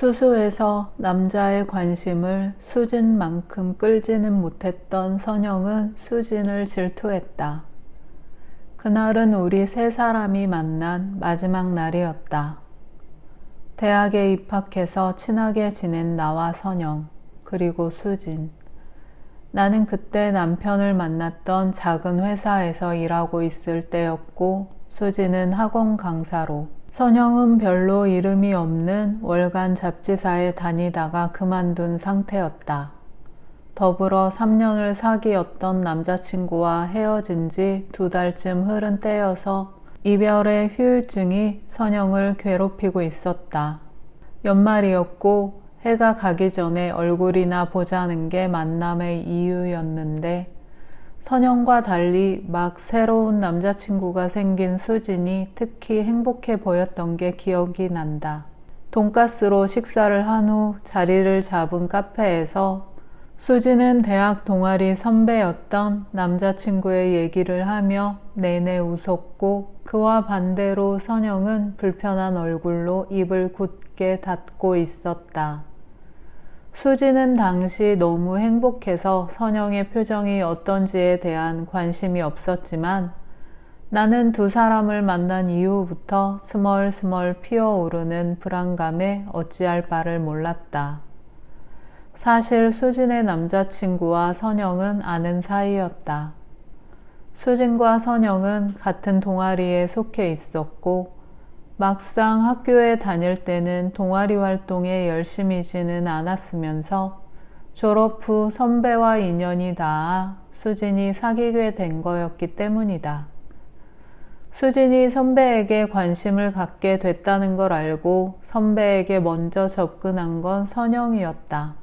수수해서 남자의 관심을 수진만큼 끌지는 못했던 선영은 수진을 질투했다. 그날은 우리 세 사람이 만난 마지막 날이었다. 대학에 입학해서 친하게 지낸 나와 선영, 그리고 수진. 나는 그때 남편을 만났던 작은 회사에서 일하고 있을 때였고, 수진은 학원 강사로, 선영은 별로 이름이 없는 월간 잡지사에 다니다가 그만둔 상태였다. 더불어 3년을 사귀었던 남자친구와 헤어진 지 두 달쯤 흐른 때여서 이별의 휴유증이 선영을 괴롭히고 있었다. 연말이었고 해가 가기 전에 얼굴이나 보자는 게 만남의 이유였는데 선영과 달리 막 새로운 남자친구가 생긴 수진이 특히 행복해 보였던 게 기억이 난다. 돈가스로 식사를 한 후 자리를 잡은 카페에서 수진은 대학 동아리 선배였던 남자친구의 얘기를 하며 내내 웃었고 그와 반대로 선영은 불편한 얼굴로 입을 굳게 닫고 있었다. 수지는 당시 너무 행복해서 선영의 표정이 어떤지에 대한 관심이 없었지만 나는 두 사람을 만난 이후부터 스멀스멀 피어오르는 불안감에 어찌할 바를 몰랐다. 사실 수진의 남자친구와 선영은 아는 사이였다. 수진과 선영은 같은 동아리에 속해 있었고 막상 학교에 다닐 때는 동아리 활동에 열심히지는 않았으면서 졸업 후 선배와 인연이 닿아 수진이 사귀게 된 거였기 때문이다. 수진이 선배에게 관심을 갖게 됐다는 걸 알고 선배에게 먼저 접근한 건 선영이었다.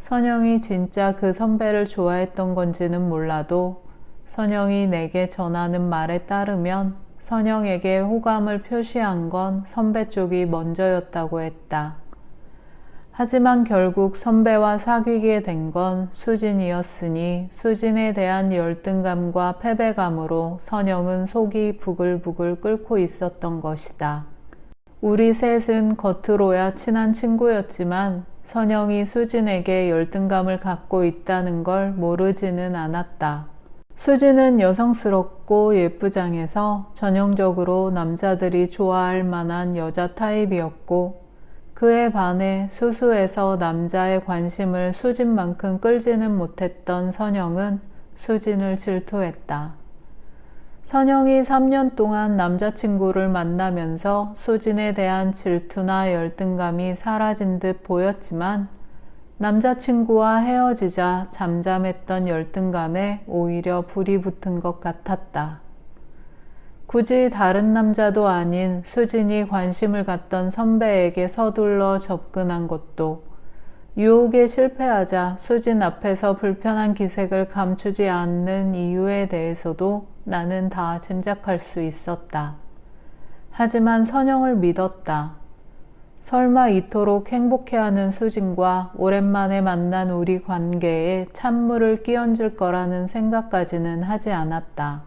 선영이 진짜 그 선배를 좋아했던 건지는 몰라도 선영이 내게 전하는 말에 따르면 선영에게 호감을 표시한 건 선배 쪽이 먼저였다고 했다. 하지만 결국 선배와 사귀게 된 건 수진이었으니 수진에 대한 열등감과 패배감으로 선영은 속이 부글부글 끓고 있었던 것이다. 우리 셋은 겉으로야 친한 친구였지만 선영이 수진에게 열등감을 갖고 있다는 걸 모르지는 않았다. 수지는 여성스럽고 예쁘장해서 전형적으로 남자들이 좋아할 만한 여자 타입이었고 그에 반해 수수해서 남자의 관심을 수진만큼 끌지는 못했던 선영은 수진을 질투했다. 선영이 3년 동안 남자친구를 만나면서 수진에 대한 질투나 열등감이 사라진 듯 보였지만 남자친구와 헤어지자 잠잠했던 열등감에 오히려 불이 붙은 것 같았다. 굳이 다른 남자도 아닌 수진이 관심을 갖던 선배에게 서둘러 접근한 것도 유혹에 실패하자 수진 앞에서 불편한 기색을 감추지 않는 이유에 대해서도 나는 다 짐작할 수 있었다. 하지만 선영을 믿었다. 설마 이토록 행복해하는 수진과 오랜만에 만난 우리 관계에 찬물을 끼얹을 거라는 생각까지는 하지 않았다.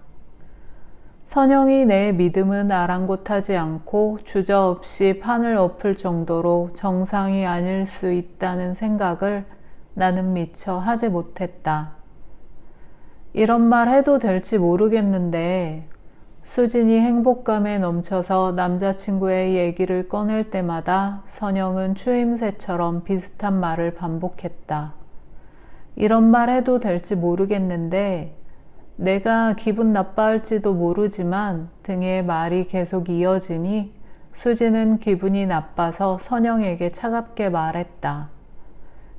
선영이 내 믿음은 아랑곳하지 않고 주저없이 판을 엎을 정도로 정상이 아닐 수 있다는 생각을 나는 미처 하지 못했다. 이런 말 해도 될지 모르겠는데 수진이 행복감에 넘쳐서 남자친구의 얘기를 꺼낼 때마다 선영은 추임새처럼 비슷한 말을 반복했다. 이런 말 해도 될지 모르겠는데 내가 기분 나빠할지도 모르지만 등의 말이 계속 이어지니 수진은 기분이 나빠서 선영에게 차갑게 말했다.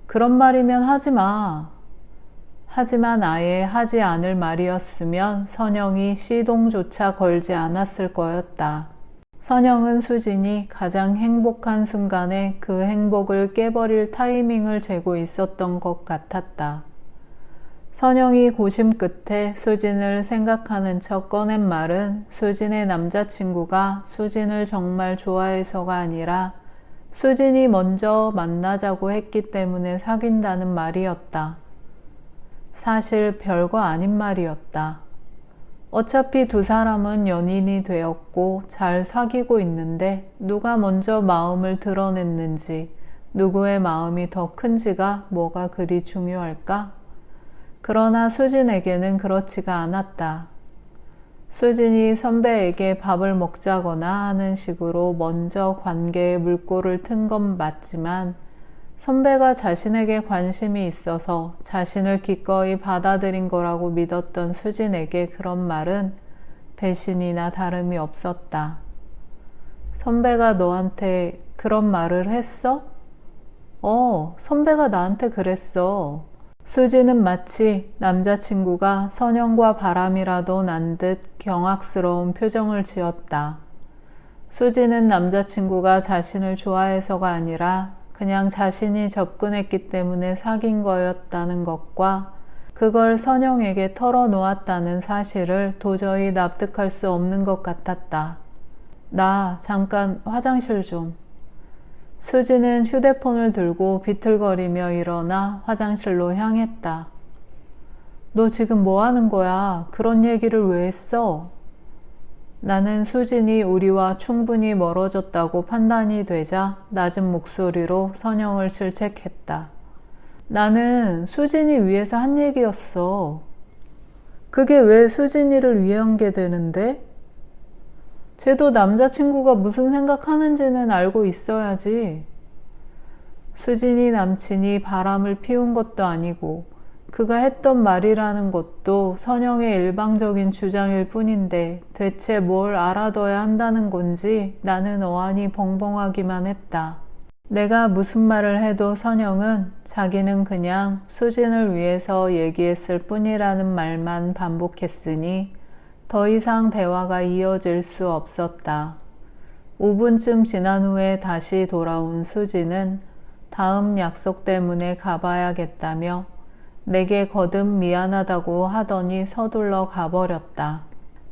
그런 말이면 하지 마. 하지만 아예 하지 않을 말이었으면 선영이 시동조차 걸지 않았을 거였다. 선영은 수진이 가장 행복한 순간에 그 행복을 깨버릴 타이밍을 재고 있었던 것 같았다. 선영이 고심 끝에 수진을 생각하는 척 꺼낸 말은 수진의 남자친구가 수진을 정말 좋아해서가 아니라 수진이 먼저 만나자고 했기 때문에 사귄다는 말이었다. 사실 별거 아닌 말이었다. 어차피 두 사람은 연인이 되었고 잘 사귀고 있는데 누가 먼저 마음을 드러냈는지 누구의 마음이 더 큰지가 뭐가 그리 중요할까? 그러나 수진에게는 그렇지가 않았다. 수진이 선배에게 밥을 먹자거나 하는 식으로 먼저 관계에 물꼬를 튼 건 맞지만 선배가 자신에게 관심이 있어서 자신을 기꺼이 받아들인 거라고 믿었던 수진에게 그런 말은 배신이나 다름이 없었다. 선배가 너한테 그런 말을 했어? 어, 선배가 나한테 그랬어. 수지는 마치 남자친구가 선영과 바람이라도 난 듯 경악스러운 표정을 지었다. 수지는 남자친구가 자신을 좋아해서가 아니라 그냥 자신이 접근했기 때문에 사귄 거였다는 것과 그걸 선영에게 털어놓았다는 사실을 도저히 납득할 수 없는 것 같았다. 나 잠깐 화장실 좀. 수지는 휴대폰을 들고 비틀거리며 일어나 화장실로 향했다. 너 지금 뭐 하는 거야? 그런 얘기를 왜 했어? 나는 수진이 우리와 충분히 멀어졌다고 판단이 되자 낮은 목소리로 선영을 실책했다. 나는 수진이 위해서 한 얘기였어. 그게 왜 수진이를 위한 게 되는데? 쟤도 남자친구가 무슨 생각하는지는 알고 있어야지. 수진이 남친이 바람을 피운 것도 아니고 그가 했던 말이라는 것도 선영의 일방적인 주장일 뿐인데 대체 뭘 알아둬야 한다는 건지 나는 어안이 벙벙하기만 했다. 내가 무슨 말을 해도 선영은 자기는 그냥 수진을 위해서 얘기했을 뿐이라는 말만 반복했으니 더 이상 대화가 이어질 수 없었다. 5분쯤 지난 후에 다시 돌아온 수지는 다음 약속 때문에 가봐야겠다며 내게 거듭 미안하다고 하더니 서둘러 가버렸다.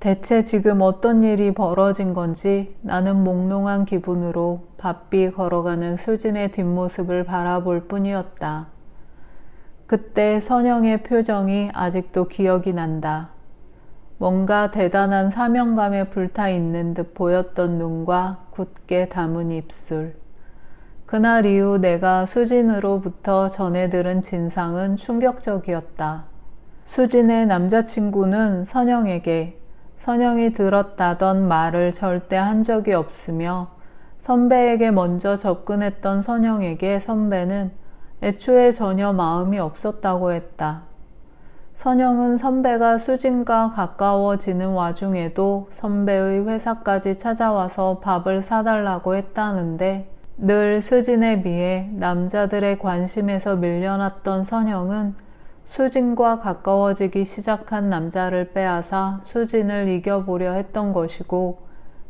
대체 지금 어떤 일이 벌어진 건지 나는 몽롱한 기분으로 바삐 걸어가는 수진의 뒷모습을 바라볼 뿐이었다. 그때 선영의 표정이 아직도 기억이 난다. 뭔가 대단한 사명감에 불타 있는 듯 보였던 눈과 굳게 담은 입술. 그날 이후 내가 수진으로부터 전해 들은 진상은 충격적이었다. 수진의 남자친구는 선영에게 선영이 들었다던 말을 절대 한 적이 없으며 선배에게 먼저 접근했던 선영에게 선배는 애초에 전혀 마음이 없었다고 했다. 선영은 선배가 수진과 가까워지는 와중에도 선배의 회사까지 찾아와서 밥을 사달라고 했다는데 늘 수진에 비해 남자들의 관심에서 밀려났던 선영은 수진과 가까워지기 시작한 남자를 빼앗아 수진을 이겨보려 했던 것이고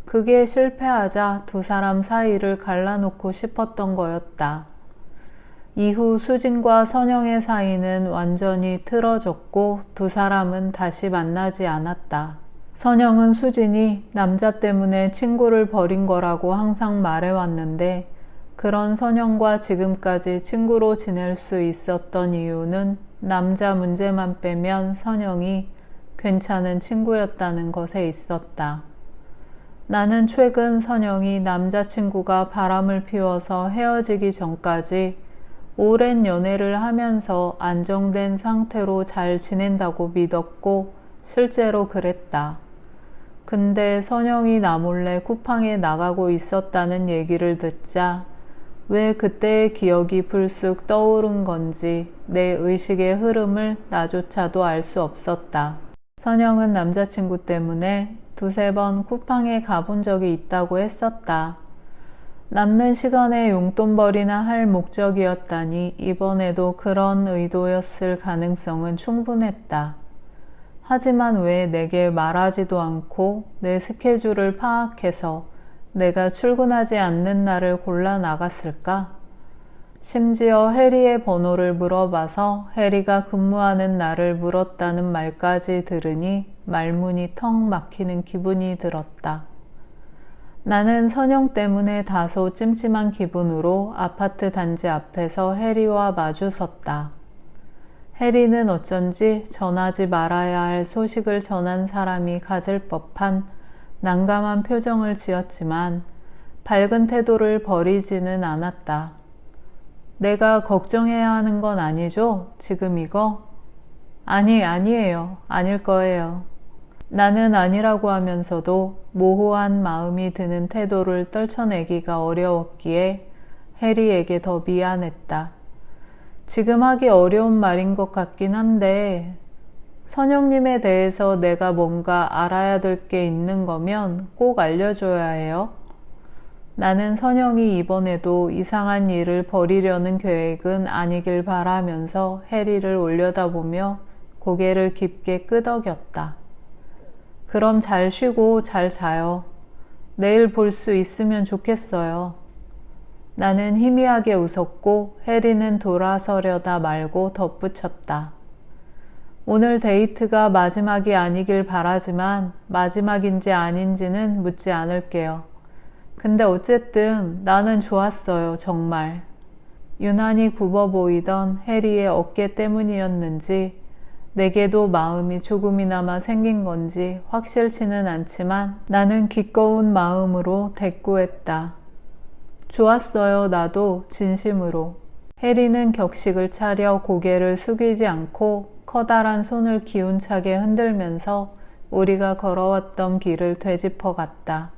그게 실패하자 두 사람 사이를 갈라놓고 싶었던 거였다. 이후 수진과 선영의 사이는 완전히 틀어졌고 두 사람은 다시 만나지 않았다. 선영은 수진이 남자 때문에 친구를 버린 거라고 항상 말해왔는데 그런 선영과 지금까지 친구로 지낼 수 있었던 이유는 남자 문제만 빼면 선영이 괜찮은 친구였다는 것에 있었다. 나는 최근 선영이 남자친구가 바람을 피워서 헤어지기 전까지 오랜 연애를 하면서 안정된 상태로 잘 지낸다고 믿었고 실제로 그랬다. 근데 선영이 나 몰래 쿠팡에 나가고 있었다는 얘기를 듣자 왜 그때의 기억이 불쑥 떠오른 건지 내 의식의 흐름을 나조차도 알 수 없었다. 선영은 남자친구 때문에 두세 번 쿠팡에 가본 적이 있다고 했었다. 남는 시간에 용돈벌이나 할 목적이었다니 이번에도 그런 의도였을 가능성은 충분했다. 하지만 왜 내게 말하지도 않고 내 스케줄을 파악해서 내가 출근하지 않는 날을 골라 나갔을까? 심지어 해리의 번호를 물어봐서 해리가 근무하는 날을 물었다는 말까지 들으니 말문이 턱 막히는 기분이 들었다. 나는 선영 때문에 다소 찜찜한 기분으로 아파트 단지 앞에서 해리와 마주 섰다. 해리는 어쩐지 전하지 말아야 할 소식을 전한 사람이 가질 법한 난감한 표정을 지었지만 밝은 태도를 버리지는 않았다. 내가 걱정해야 하는 건 아니죠? 지금 이거? 아니, 아니에요. 아닐 거예요. 나는 아니라고 하면서도 모호한 마음이 드는 태도를 떨쳐내기가 어려웠기에 해리에게 더 미안했다. 지금 하기 어려운 말인 것 같긴 한데, 선영님에 대해서 내가 뭔가 알아야 될 게 있는 거면 꼭 알려줘야 해요. 나는 선영이 이번에도 이상한 일을 벌이려는 계획은 아니길 바라면서 해리를 올려다보며 고개를 깊게 끄덕였다. 그럼 잘 쉬고 잘 자요. 내일 볼 수 있으면 좋겠어요. 나는 희미하게 웃었고 해리는 돌아서려다 말고 덧붙였다. 오늘 데이트가 마지막이 아니길 바라지만 마지막인지 아닌지는 묻지 않을게요. 근데 어쨌든 나는 좋았어요, 정말. 유난히 굽어 보이던 해리의 어깨 때문이었는지 내게도 마음이 조금이나마 생긴 건지 확실치는 않지만 나는 기꺼운 마음으로 대꾸했다. 좋았어요, 나도 진심으로. 해리는 격식을 차려 고개를 숙이지 않고 커다란 손을 기운차게 흔들면서 우리가 걸어왔던 길을 되짚어 갔다.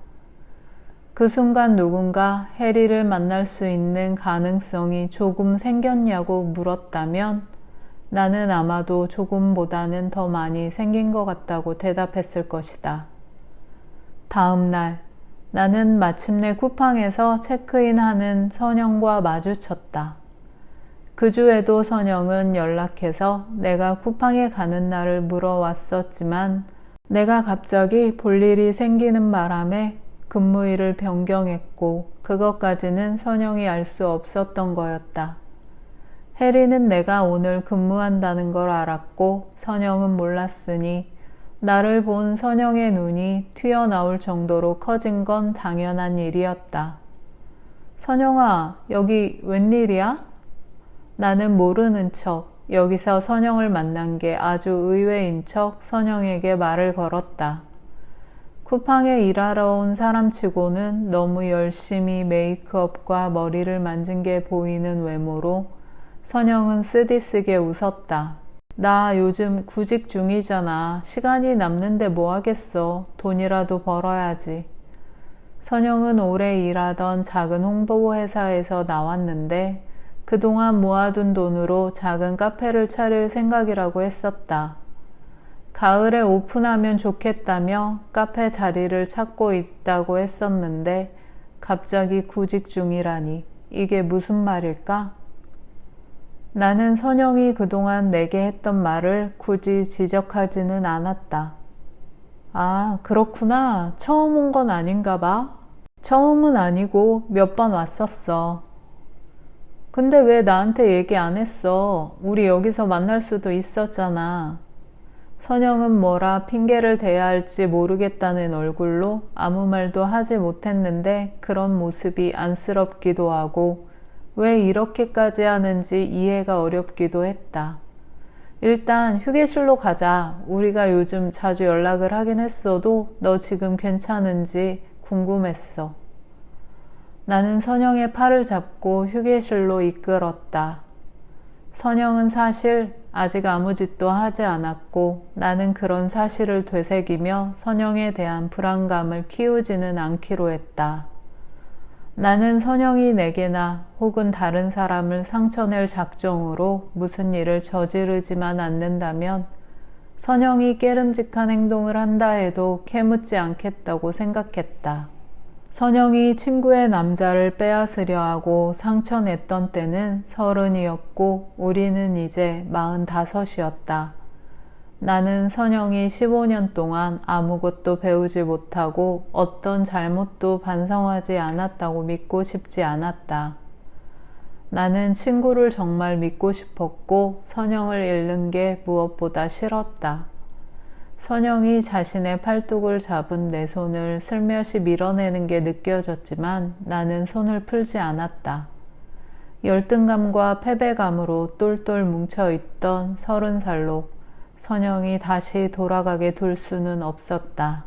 그 순간 누군가 해리를 만날 수 있는 가능성이 조금 생겼냐고 물었다면 나는 아마도 조금보다는 더 많이 생긴 것 같다고 대답했을 것이다. 다음 날, 나는 마침내 쿠팡에서 체크인하는 선영과 마주쳤다. 그 주에도 선영은 연락해서 내가 쿠팡에 가는 날을 물어왔었지만 내가 갑자기 볼 일이 생기는 바람에 근무일을 변경했고 그것까지는 선영이 알 수 없었던 거였다. 해리는 내가 오늘 근무한다는 걸 알았고 선영은 몰랐으니 나를 본 선영의 눈이 튀어나올 정도로 커진 건 당연한 일이었다. 선영아, 여기 웬일이야? 나는 모르는 척 여기서 선영을 만난 게 아주 의외인 척 선영에게 말을 걸었다. 쿠팡에 일하러 온 사람 치고는 너무 열심히 메이크업과 머리를 만진 게 보이는 외모로 선영은 쓰디쓰게 웃었다. 나 요즘 구직 중이잖아. 시간이 남는데 뭐 하겠어. 돈이라도 벌어야지. 선영은 오래 일하던 작은 홍보 회사에서 나왔는데 그동안 모아둔 돈으로 작은 카페를 차릴 생각이라고 했었다. 가을에 오픈하면 좋겠다며 카페 자리를 찾고 있다고 했었는데 갑자기 구직 중이라니 이게 무슨 말일까? 나는 선영이 그동안 내게 했던 말을 굳이 지적하지는 않았다. 아, 그렇구나. 처음 온 건 아닌가 봐. 처음은 아니고 몇 번 왔었어. 근데 왜 나한테 얘기 안 했어? 우리 여기서 만날 수도 있었잖아. 선영은 뭐라 핑계를 대야 할지 모르겠다는 얼굴로 아무 말도 하지 못했는데 그런 모습이 안쓰럽기도 하고 왜 이렇게까지 하는지 이해가 어렵기도 했다. 일단 휴게실로 가자. 우리가 요즘 자주 연락을 하긴 했어도 너 지금 괜찮은지 궁금했어. 나는 선영의 팔을 잡고 휴게실로 이끌었다. 선영은 사실 아직 아무 짓도 하지 않았고 나는 그런 사실을 되새기며 선영에 대한 불안감을 키우지는 않기로 했다. 나는 선영이 내게나 혹은 다른 사람을 상처낼 작정으로 무슨 일을 저지르지만 않는다면 선영이 깨름직한 행동을 한다 해도 캐묻지 않겠다고 생각했다. 선영이 친구의 남자를 빼앗으려 하고 상처냈던 때는 서른이었고 우리는 이제 마흔다섯이었다. 나는 선영이 15년 동안 아무것도 배우지 못하고 어떤 잘못도 반성하지 않았다고 믿고 싶지 않았다. 나는 친구를 정말 믿고 싶었고 선영을 잃는 게 무엇보다 싫었다. 선영이 자신의 팔뚝을 잡은 내 손을 슬며시 밀어내는 게 느껴졌지만 나는 손을 풀지 않았다. 열등감과 패배감으로 똘똘 뭉쳐있던 서른 살로 선영이 다시 돌아가게 둘 수는 없었다.